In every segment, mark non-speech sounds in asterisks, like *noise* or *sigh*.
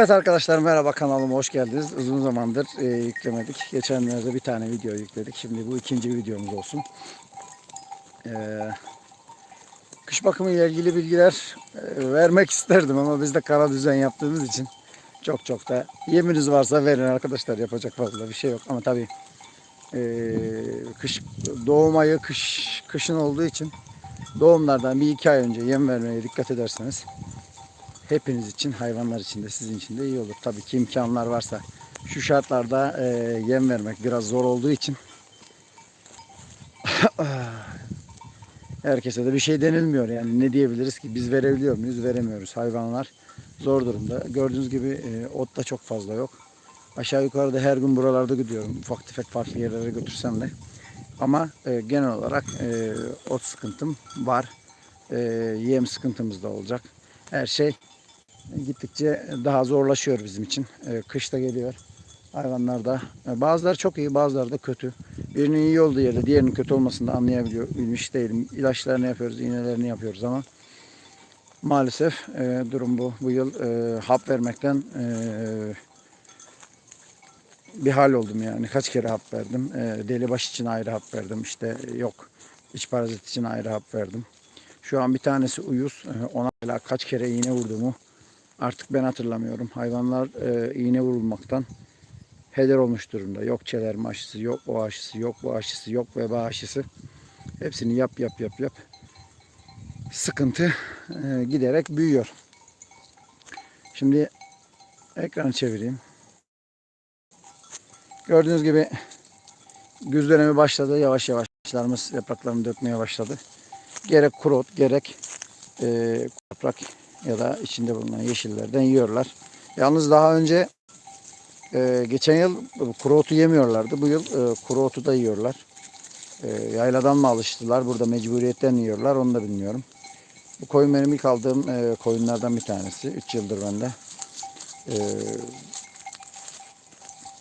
Evet arkadaşlar merhaba kanalıma hoş geldiniz. Uzun zamandır e, yüklemedik. Geçenlerde bir tane video yükledik. Şimdi bu ikinci videomuz olsun. E, kış bakımı ile ilgili bilgiler e, vermek isterdim ama biz de kara düzen yaptığımız için çok çok da yeminiz varsa verin arkadaşlar yapacak fazla bir şey yok ama tabii e, kış doğum ayı kış kışın olduğu için doğumlardan bir iki ay önce yem vermeye dikkat ederseniz hepiniz için, hayvanlar için de sizin için de iyi olur. Tabii ki imkanlar varsa. Şu şartlarda e, yem vermek biraz zor olduğu için *laughs* herkese de bir şey denilmiyor. Yani ne diyebiliriz ki biz verebiliyor muyuz? Veremiyoruz. Hayvanlar zor durumda. Gördüğünüz gibi e, ot da çok fazla yok. Aşağı yukarıda her gün buralarda gidiyorum. Ufak tefek farklı yerlere götürsem de. Ama e, genel olarak e, ot sıkıntım var. E, yem sıkıntımız da olacak. Her şey gittikçe daha zorlaşıyor bizim için. E, Kış da geliyor. Hayvanlar da e, bazıları çok iyi bazıları da kötü. Birinin iyi olduğu yerde diğerinin kötü olmasını da anlayabiliyor. Bilmiş değilim. İlaçlarını yapıyoruz, iğnelerini yapıyoruz ama maalesef e, durum bu. Bu yıl hap vermekten bir hal oldum yani. Kaç kere hap verdim. E, delibaş için ayrı hap verdim. İşte yok iç parazit için ayrı hap verdim. Şu an bir tanesi uyuz. E, Ona kaç kere iğne vurduğumu artık ben hatırlamıyorum. Hayvanlar e, iğne vurulmaktan heder olmuş durumda. Yok çelerme aşısı, yok o aşısı, yok bu aşısı, yok veba aşısı. Hepsini yap yap yap yap. Sıkıntı e, giderek büyüyor. Şimdi ekranı çevireyim. Gördüğünüz gibi güz dönemi başladı. Yavaş yavaş ağaçlarımız yapraklarını dökmeye başladı. Gerek kuru ot, gerek e, yaprak ya da içinde bulunan yeşillerden yiyorlar. Yalnız daha önce e, geçen yıl kuru otu yemiyorlardı. Bu yıl e, kuru otu da yiyorlar. E, yayladan mı alıştılar? Burada mecburiyetten yiyorlar. Onu da bilmiyorum. Bu koyun benim ilk aldığım e, koyunlardan bir tanesi. 3 yıldır bende. E,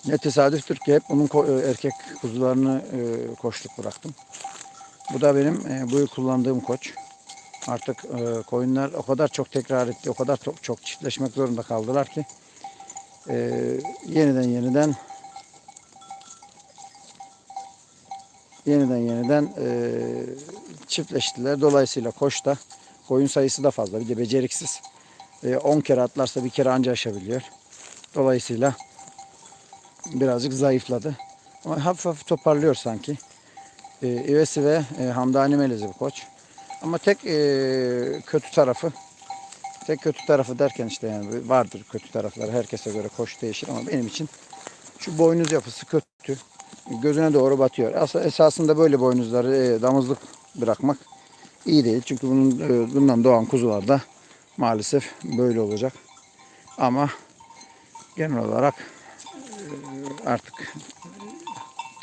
ne tesadüftür ki hep ko- e, erkek kuzularını e, koçluk bıraktım. Bu da benim e, bu yıl kullandığım koç. Artık e, koyunlar o kadar çok tekrar etti, o kadar çok, çok çiftleşmek zorunda kaldılar ki e, yeniden yeniden yeniden yeniden e, çiftleştiler. Dolayısıyla koç da koyun sayısı da fazla. Bir de beceriksiz. E, 10 kere atlarsa bir kere anca aşabiliyor. Dolayısıyla birazcık zayıfladı. Ama hafif hafif toparlıyor sanki. E, İvesi ve e, Hamdani Melezi bu koç. Ama tek e, kötü tarafı tek kötü tarafı derken işte yani vardır kötü tarafları herkese göre koç değişir ama benim için şu boynuz yapısı kötü. Gözüne doğru batıyor. Aslında esasında böyle boynuzları e, damızlık bırakmak iyi değil. Çünkü bunun e, bundan doğan kuzularda maalesef böyle olacak. Ama genel olarak artık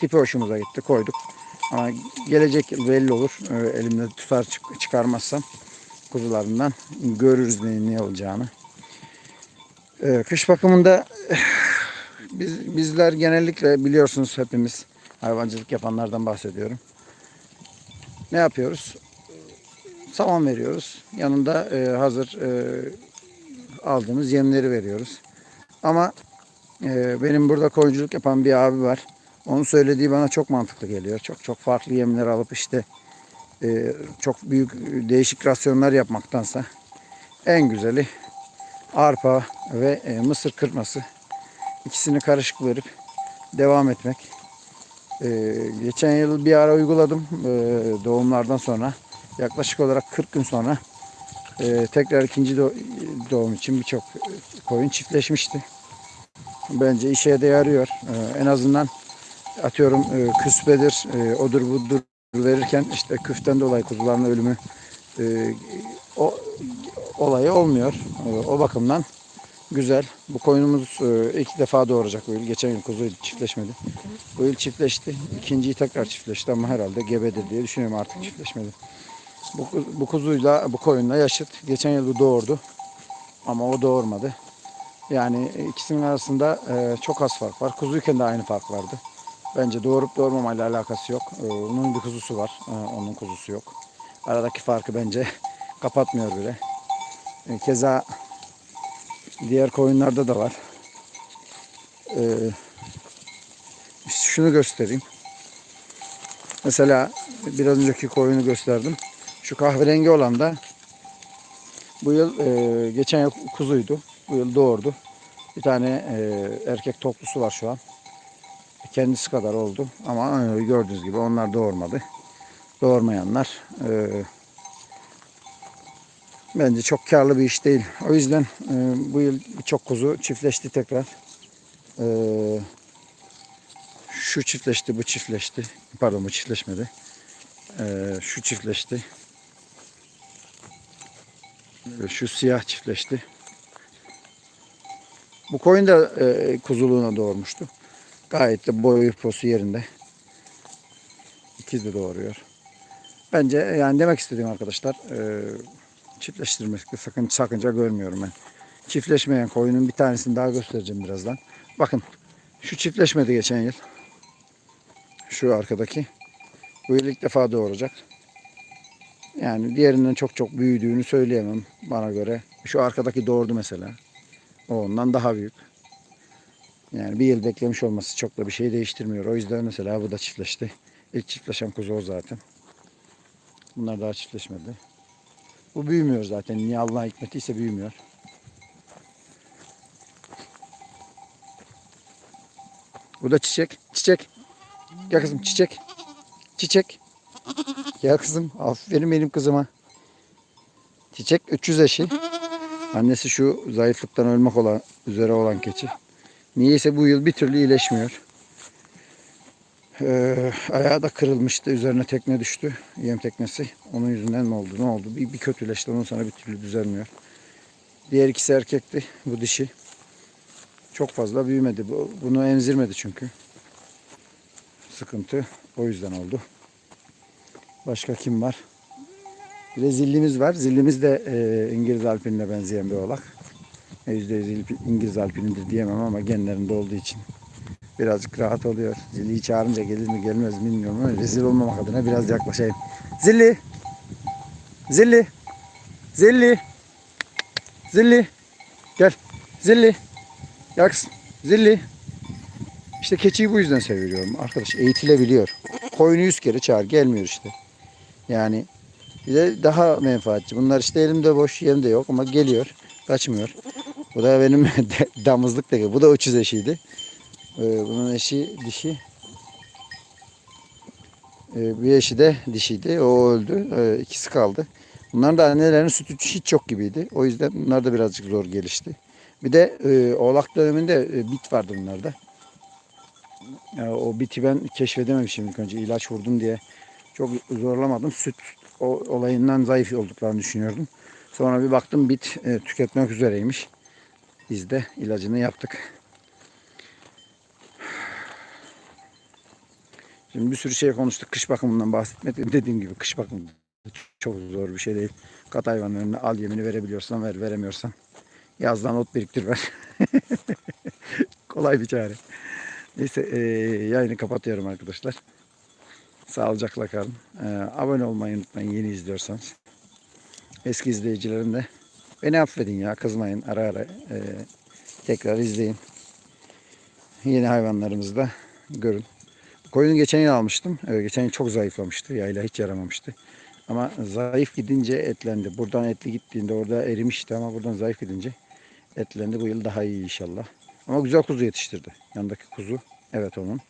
tipi hoşumuza gitti. Koyduk. Ama gelecek yıl belli olur. Elimde tutar çık- çıkarmazsam kuzularından görürüz neyin ne olacağını. Ee, kış bakımında *sighs* biz, bizler genellikle biliyorsunuz hepimiz hayvancılık yapanlardan bahsediyorum. Ne yapıyoruz? Saman veriyoruz. Yanında e, hazır e, aldığımız yemleri veriyoruz. Ama e, benim burada koyunculuk yapan bir abi var. Onun söylediği bana çok mantıklı geliyor. Çok çok farklı yemler alıp işte e, çok büyük değişik rasyonlar yapmaktansa en güzeli arpa ve e, mısır kırması ikisini karışık verip devam etmek. E, geçen yıl bir ara uyguladım e, doğumlardan sonra. Yaklaşık olarak 40 gün sonra e, tekrar ikinci do- doğum için birçok koyun çiftleşmişti. Bence işe de yarıyor. E, en azından atıyorum e, küspedir, e, odur budur verirken işte küften dolayı kuzuların ölümü e, o olayı olmuyor. E, o bakımdan güzel. Bu koyunumuz e, ilk defa doğuracak bu yıl. Geçen yıl kuzu çiftleşmedi. Bu yıl çiftleşti. İkinciyi tekrar çiftleşti ama herhalde gebedir diye düşünüyorum artık çiftleşmedi. Bu, bu kuzuyla, bu koyunla yaşıt. Geçen yıl bu doğurdu. Ama o doğurmadı. Yani ikisinin arasında e, çok az fark var. Kuzuyken de aynı fark vardı. Bence doğurup doğurmamayla alakası yok. Ee, Onun bir kuzusu var. Ee, Onun kuzusu yok. Aradaki farkı bence *laughs* kapatmıyor bile. Ee, Keza Diğer koyunlarda da var. Şunu göstereyim. Mesela biraz önceki koyunu gösterdim. Şu kahverengi olan da bu yıl e, geçen yıl kuzuydu. Bu yıl doğurdu. Bir tane e, erkek toplusu var şu an. Kendisi kadar oldu. Ama gördüğünüz gibi onlar doğurmadı. Doğurmayanlar e, bence çok karlı bir iş değil. O yüzden e, bu yıl çok kuzu çiftleşti tekrar. E, şu çiftleşti, bu çiftleşti. Pardon bu çiftleşmedi. E, şu çiftleşti. E, Şu siyah çiftleşti. Bu koyun da e, kuzuluğuna doğurmuştu. Gayet de boyu posu yerinde. İkiz de doğuruyor. Bence yani demek istediğim arkadaşlar e, çiftleştirmekte sakın, sakınca görmüyorum ben. Çiftleşmeyen koyunun bir tanesini daha göstereceğim birazdan. Bakın şu çiftleşmedi geçen yıl. Şu arkadaki. Bu yıl ilk defa doğuracak. Yani diğerinden çok çok büyüdüğünü söyleyemem bana göre. Şu arkadaki doğurdu mesela. O ondan daha büyük. Yani bir yıl beklemiş olması çok da bir şey değiştirmiyor. O yüzden mesela bu da çiftleşti. İlk çiftleşen kuzu o zaten. Bunlar daha çiftleşmedi. Bu büyümüyor zaten. Niye Allah hikmetiyse büyümüyor. Bu da çiçek. Çiçek. Gel kızım çiçek. Çiçek. Gel kızım. Aferin benim kızıma. Çiçek 300 eşi. Annesi şu zayıflıktan ölmek olan, üzere olan keçi. Niyeyse bu yıl bir türlü iyileşmiyor. Ee, ayağı da kırılmıştı. Üzerine tekne düştü. Yem teknesi. Onun yüzünden mi oldu? Ne oldu? Bir, bir kötüleşti. Ondan sonra bir türlü düzelmiyor. Diğer ikisi erkekti. Bu dişi. Çok fazla büyümedi. Bu- Bunu emzirmedi çünkü. Sıkıntı o yüzden oldu. Başka kim var? Bir de zillimiz var. Zillimiz de e, İngiliz alpinine benzeyen bir oğlak. E, %100 İngiliz alpinidir diyemem ama genlerinde olduğu için birazcık rahat oluyor. Zilliyi çağırınca gelir mi gelmez mi bilmiyorum ama rezil olmamak adına biraz yaklaşayım. Zilli! Zilli! Zilli! Zilli! Gel! Zilli! Kızım. Zilli! İşte keçiyi bu yüzden seviyorum arkadaş. Eğitilebiliyor. Koyunu yüz kere çağır gelmiyor işte. Yani bir de daha menfaatçi. Bunlar işte elimde boş yerimde yok ama geliyor. Kaçmıyor. Bu da benim *laughs* damızlık da Bu da uçuz eşiydi. Ee, bunun eşi dişi. Ee, bir eşi de dişiydi. O öldü. Ee, ikisi kaldı. Bunların da annelerinin sütü hiç çok gibiydi. O yüzden bunlar da birazcık zor gelişti. Bir de e, oğlak döneminde e, bit vardı bunlarda. O biti ben keşfedememişim ilk önce. ilaç vurdum diye çok zorlamadım. Süt olayından zayıf olduklarını düşünüyordum. Sonra bir baktım bit e, tüketmek üzereymiş. Biz de ilacını yaptık. Şimdi bir sürü şey konuştuk. Kış bakımından bahsetmedim. Dediğim gibi kış bakımı çok zor bir şey değil. Kat hayvanın önüne al yemini verebiliyorsan ver, veremiyorsan yazdan ot biriktir ver. *laughs* Kolay bir çare. Neyse e, yayını kapatıyorum arkadaşlar. Sağlıcakla kalın. E, abone olmayı unutmayın yeni izliyorsanız. Eski izleyicilerim de beni affedin ya kızmayın ara ara e, tekrar izleyin. Yeni hayvanlarımızı da görün. Koyunu geçen yıl almıştım. Evet, geçen yıl çok zayıflamıştı. Yayla hiç yaramamıştı. Ama zayıf gidince etlendi. Buradan etli gittiğinde orada erimişti ama buradan zayıf gidince etlendi. Bu yıl daha iyi inşallah. Ama güzel kuzu yetiştirdi. Yanındaki kuzu evet onun.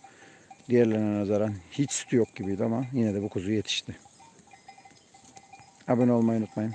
Diğerlerine nazaran hiç sütü yok gibiydi ama yine de bu kuzu yetişti. Abone olmayı unutmayın.